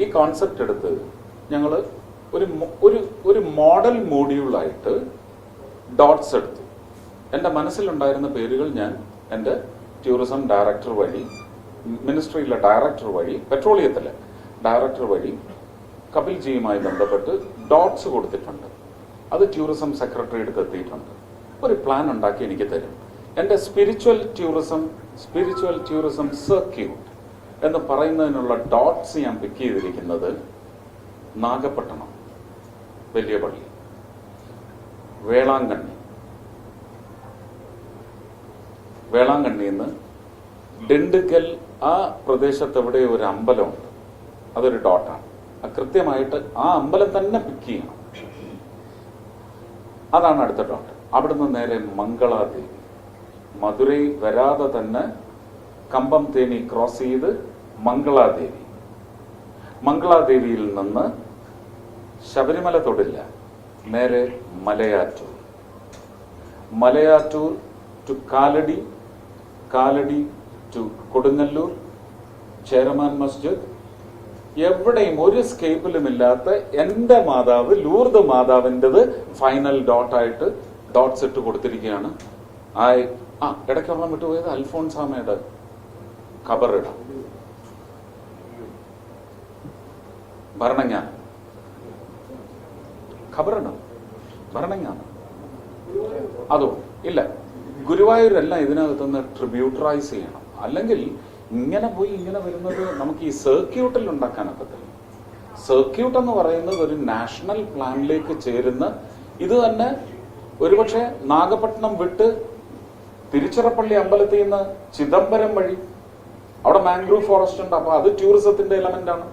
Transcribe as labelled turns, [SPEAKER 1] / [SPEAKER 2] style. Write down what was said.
[SPEAKER 1] ഈ കോൺസെപ്റ്റ് എടുത്ത് ഞങ്ങൾ ഒരു ഒരു ഒരു മോഡൽ മോഡ്യൂളായിട്ട് ഡോട്ട്സ് എടുത്തു. എന്റെ മനസ്സിലുണ്ടായിരുന്ന പേരുകൾ ഞാൻ എന്റെ ടൂറിസം ഡയറക്ടർ വഴി മിനിസ്ട്രിയിലെ ഡയറക്ടർ വഴി പെട്രോളിയത്തിലെ ഡയറക്ടർ വഴി കപിൽജിയുമായി ബന്ധപ്പെട്ട് ഡോട്ട്സ് കൊടുത്തിട്ടുണ്ട്. അത് ടൂറിസം സെക്രട്ടറി അടുത്ത് എത്തിയിട്ടുണ്ട്. ഒരു പ്ലാൻ ഉണ്ടാക്കി എനിക്ക് തരും. എന്റെ spiritual tourism spiritual tourism circuit എന്ന് പറയുന്നതിനുള്ള ഡോട്ട്സ് ഞാൻ പിക്ക് ചെയ്തിരിക്കുന്നത് നാഗപട്ടണം വലിയ പള്ളി. വേളാങ്കണ്ണി. വേളാങ്കണ്ണി നിന്ന് ഡിണ്ടുക്കൽ ആ പ്രദേശത്ത് എവിടെ ഒരു അമ്പലമുണ്ട്. അതൊരു ഡോട്ടാണ്. കൃത്യമായിട്ട് ആ അമ്പലം തന്നെ പിക്ക് ചെയ്യണം. അതാണ് അടുത്ത ഡോട്ട്. അവിടുന്ന് നേരെ മംഗളാദേവി. മധുരൈ വരാതെ തന്നെ കമ്പം തേനി ക്രോസ് ചെയ്ത് മംഗളാദേവി. മംഗളാദേവിയിൽ നിന്ന് ശബരിമല തൊടില്ല. നേരെ Malayattoor. Malayattoor to Kalady Kalady to Kodungallur Cheraman Masjid. എവിടെയും ഒരു സ്കേപ്പിലും ഇല്ലാത്ത എന്റെ മാതാവ് ലൂർദ് മാതാവിന്റെത് ഫൈനൽ ഡോട്ടായിട്ട് ഡോട്ട്സ് ഇട്ട് കൊടുത്തിരിക്കുകയാണ്. ആ ഇടയ്ക്കൊരെണ്ണം വിട്ടുപോയത് അൽഫോൺസാമയുടെ ഖബറിടം ഭരണങ്ങാനം ഖബറുണ്ടോ ഭരണങ്ങാനം അതോ ഇല്ല. ഗുരുവായൂരെല്ലാം ഇതിനകത്തുനിന്ന് ട്രിബ്യൂട്ടറൈസ് ചെയ്യണം. അല്ലെങ്കിൽ ഇങ്ങനെ പോയി ഇങ്ങനെ വരുന്നത് നമുക്ക് ഈ സർക്യൂട്ടിൽ ഉണ്ടാക്കാൻ ഒക്കത്തില്ല. സർക്യൂട്ട് എന്ന് പറയുന്നത് ഒരു നാഷണൽ പ്ലാനിലേക്ക് ചേരുന്ന ഇത് തന്നെ ഒരുപക്ഷെ നാഗപട്ടണം വിട്ട് തിരുച്ചിറപ്പള്ളി അമ്പലത്തിൽ നിന്ന് ചിദംബരം വഴി. അവിടെ മാംഗ്രൂവ് ഫോറസ്റ്റ് ഉണ്ട്. അപ്പൊ അത് ടൂറിസത്തിന്റെ എലമെന്റ് ആണ്.